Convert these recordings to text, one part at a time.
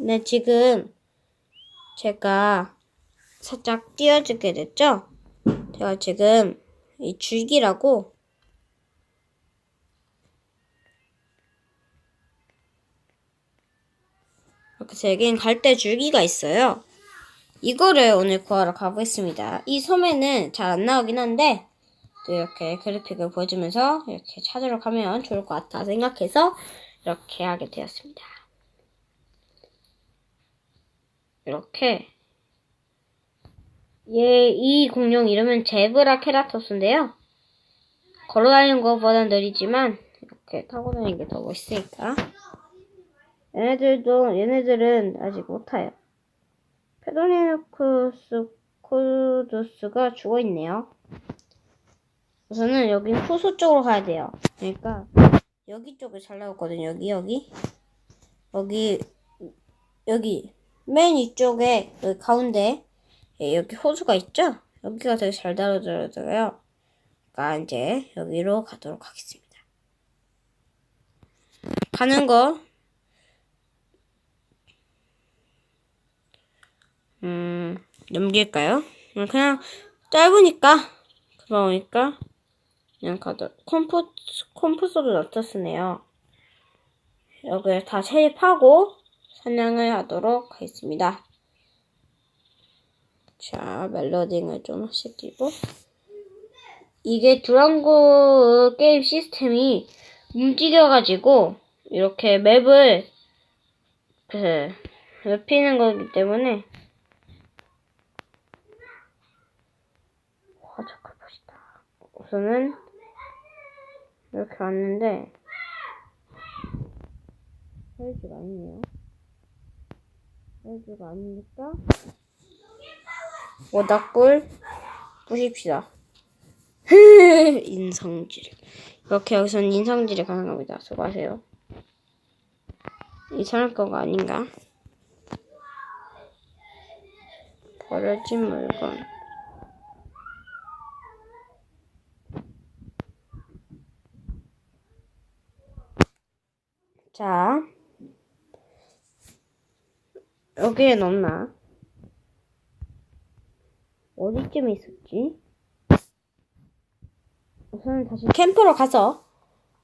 네, 지금 제가 살짝 띄워주게 됐죠? 제가 지금 이 줄기라고 이렇게 생긴 갈대 줄기가 있어요. 이거를 오늘 구하러 가보겠습니다. 이 섬에는 잘 안 나오긴 한데 또 이렇게 그래픽을 보여주면서 이렇게 찾으러 가면 좋을 것 같아 생각해서 이렇게 하게 되었습니다. 이렇게 얘 이 공룡 이름은 제브라 케라토스인데요. 걸어다니는 것보다는 느리지만 이렇게 타고 다니는 게 더 멋있으니까 얘네들도 얘네들은 아직 못 타요. 페도니누쿠스 코두스가 죽어 있네요. 우선은 여기 후소 쪽으로 가야 돼요. 그러니까 여기 쪽에 잘 나왔거든요. 여기 여기 여기 여기 맨 이쪽에 여기 가운데 예, 여기 호수가 있죠? 여기가 되게 잘 다뤄져요. 그러니까 이제 여기로 가도록 하겠습니다. 가는 거 음, 넘길까요? 그냥 짧으니까, 그러니까, 그냥 가도, 컴포, 컴포서도 나타쓰네요. 여기를 다 체입하고 사냥을 하도록 하겠습니다. 자, 멜로딩을 좀 시키고. 이게 두랑고 게임 시스템이 움직여가지고, 이렇게 맵을, 그, 넓히는 거기 때문에, 화작할 것이다. 우선은 이렇게 왔는데 사이즈가 아니네요. 사이즈가 아니니까 모닥불 부십시다. 인성질. 이렇게 여기서는 인성질이 가능합니다. 수고하세요. 이상할 거가 아닌가? 버려진 물건. 자, 여기에 넣나? 어디쯤에 있었지? 우선 다시 캠프로 가서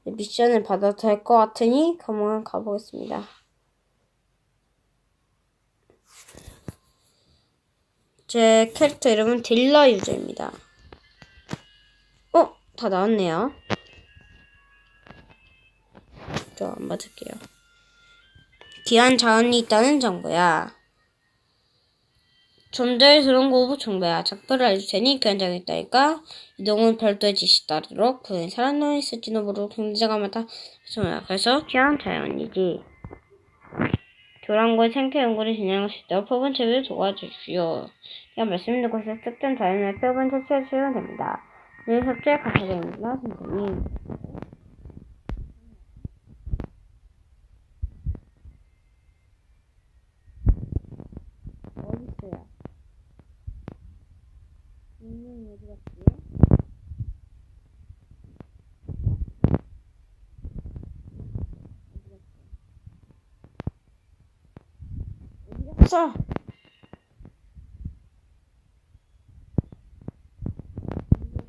미션을 받아도 될 것 같으니 그만 가보겠습니다. 제 캐릭터 이름은 딜러 유저입니다. 어? 다 나왔네요. 저안 받을게요. 귀한 자원이 있다는 정보야. 존재스러운 고부 정보야. 작별을 알려줄 테니 귀한 자원이 있다니까. 이동은 별도의 지시 따르도록 그의 살아남아 있을지도 모르고 경제자가 맡아. 그래서 귀한 자원이지. 교란고의 생태 연구를 진행할 수 있도록 표본 채비를 도와주십시오. 이런 말씀 듣고 있어 특정 자연의 표본 채취해주시면 됩니다. 네, 섭취에 감사드립니다, 선생님. 어딨어요? 분명히 어디 갔지? 어디 갔어? 그리고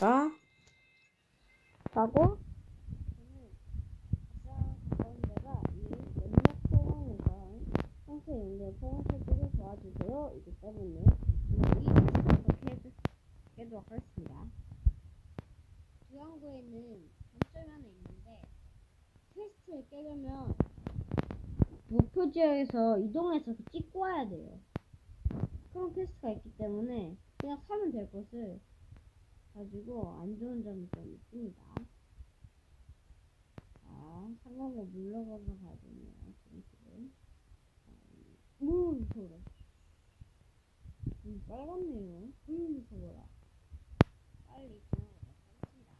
가 가고 저는 가장 가까운 데가 이 연락포항에서 상태 연결 포항 설정을 때문에 이렇게 깨도록 하겠습니다. 중앙구에는 단점이 하나 있는데 퀘스트를 깨려면 목표 지역에서 이동해서 찍고 와야 돼요. 그런 퀘스트가 있기 때문에 그냥 사면 될 것을 가지고 안 좋은 점이 좀 있습니다. 자, 상관과 물러가서 가야겠네요. 말랐네요. 음, 저거라. 빨리 구워보겠습니다.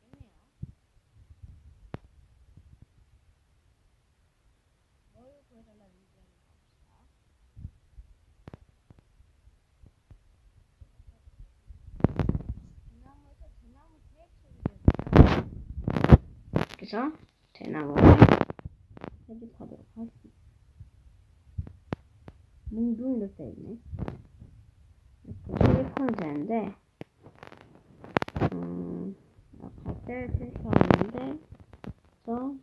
됐네요. 뭘 구해달라는지 한번 봅시다. 그래서 대나무를 해집하도록 하겠습니다. 뭉둥이로 써있네. 이렇게 실리콘 되는데, 음, 갈대를 실수하는데, 그래서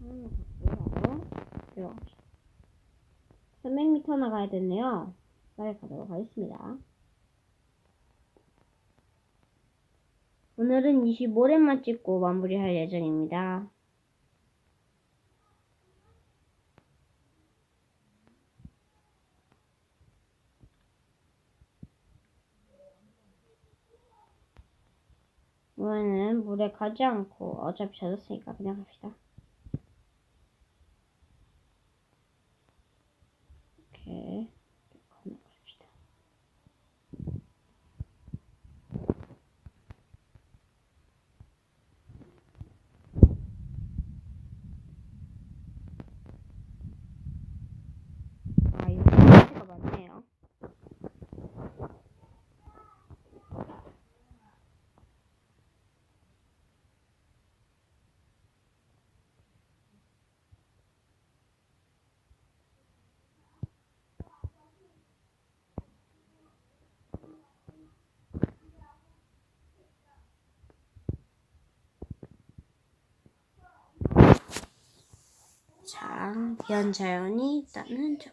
하나만 갖고 바로 들어갑시다. 300m 나 가야 되네요. 빨리 가도록 하겠습니다. 오늘은 25렘만 찍고 마무리할 예정입니다. 이번에는 물에 가지 않고 어차피 젖었으니까 그냥 갑시다. 이렇게 건너갑시다. 아, 이거 생각보다 많네요. 자, 비현자연이 있다는 점.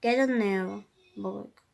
깨졌네요. 먹을까?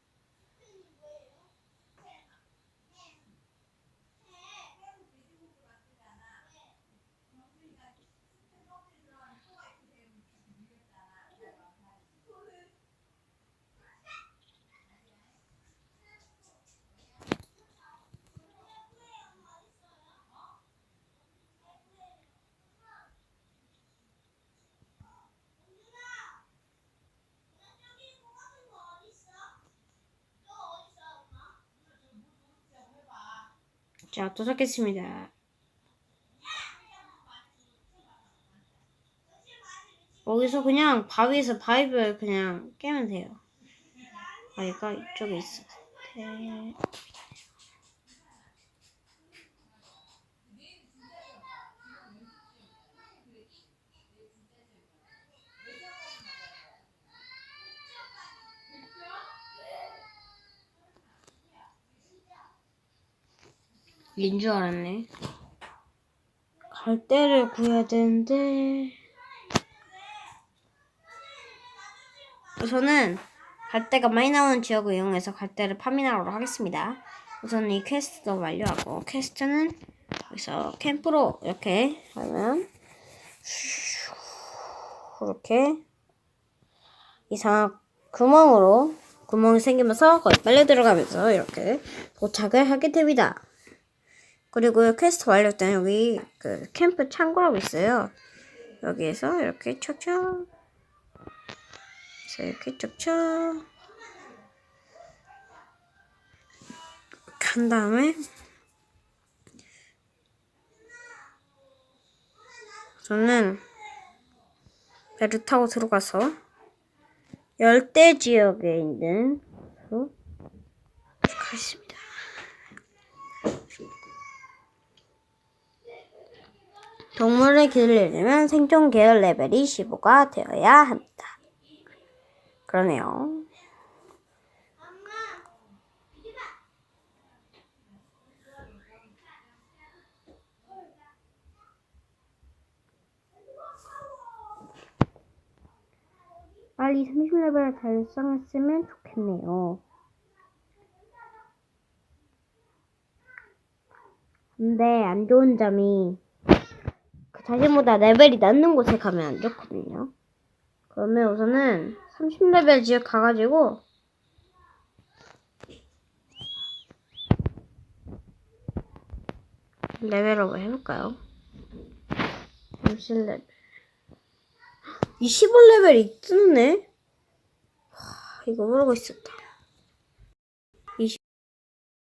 자, 도착했습니다. 여기서 그냥 바위에서 바위를 그냥 깨면 돼요. 바위가 이쪽에 있어. 네. 인 줄 알았네. 갈대를 구해야 되는데. 우선은 갈대가 많이 나오는 지역을 이용해서 갈대를 파밍하도록 하겠습니다. 우선 이 퀘스트도 완료하고 퀘스트는 여기서 캠프로 이렇게 하면 이렇게 이상 구멍으로 구멍이 생기면서 거기 빨려 들어가면서 이렇게 도착을 하게 됩니다. 그리고 퀘스트 완료 때는 여기 그 캠프 창고라고 있어요. 여기에서 이렇게 척척 그래서 이렇게 척척 한 다음에 저는 배를 타고 들어가서 열대 지역에 있는 곳으로 가겠습니다. 동물을 기르려면 생존 계열 레벨이 15가 되어야 합니다. 그러네요. 빨리 30레벨을 달성했으면 좋겠네요. 근데 안 좋은 점이 그 자신보다 레벨이 낮는 곳에 가면 안 좋거든요. 그러면 우선은 30레벨 지역 가가지고 레벨업을 해볼까요? 30레벨 25레벨이 뜨네? 하, 이거 모르고 있었다.